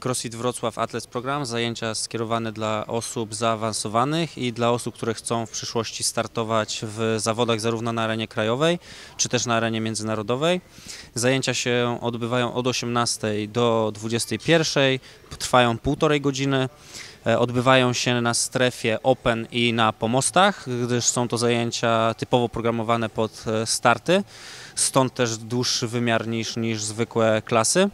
CrossFit Wrocław Athletes Program, zajęcia skierowane dla osób zaawansowanych i dla osób, które chcą w przyszłości startować w zawodach zarówno na arenie krajowej, czy też na arenie międzynarodowej. Zajęcia się odbywają od 18 do 21, trwają półtorej godziny. E, Odbywają się na strefie open i na pomostach, gdyż są to zajęcia typowo programowane pod e, starty, stąd też dłuższy wymiar niż, niż zwykłe klasy.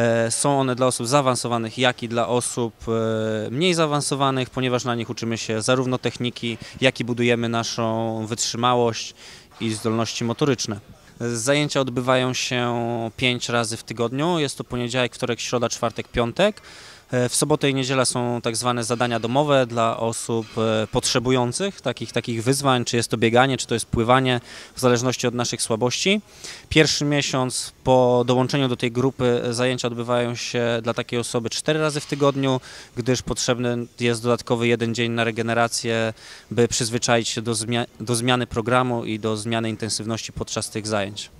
E, Są one dla osób zaawansowanych, jak i dla osób e, mniej zaawansowanych, ponieważ na nich uczymy się zarówno techniki, jak i budujemy naszą wytrzymałość i zdolności motoryczne. Zajęcia odbywają się 5 razy w tygodniu. Jest to poniedziałek, wtorek, środa, czwartek, piątek. E, W sobotę i niedzielę są tak zwane zadania domowe dla osób e, potrzebujących takich, takich wyzwań, czy jest to bieganie, czy to jest pływanie, w zależności od naszych słabości. Pierwszy miesiąc po dołączeniu do tej grupy e, zajęcia odbywają się dla takiej osoby 4 razy w tygodniu, gdyż potrzebny jest dodatkowy jeden dzień na regenerację, by przyzwyczaić się do, do zmiany programu i do zmiany intensywności podczas tych zajęć.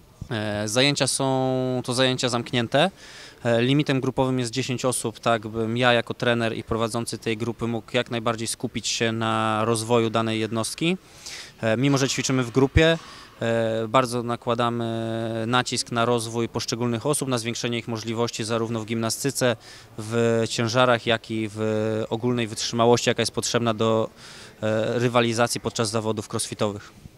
Zajęcia są to zajęcia zamknięte. E, Limitem grupowym jest 10 osób, tak bym ja jako trener i prowadzący tej grupy mógł jak najbardziej skupić się na rozwoju danej jednostki. E, Mimo, że ćwiczymy w grupie, e, bardzo nakładamy nacisk na rozwój poszczególnych osób, na zwiększenie ich możliwości zarówno w gimnastyce, w ciężarach, jak i w ogólnej wytrzymałości, jaka jest potrzebna do rywalizacji podczas zawodów crossfitowych.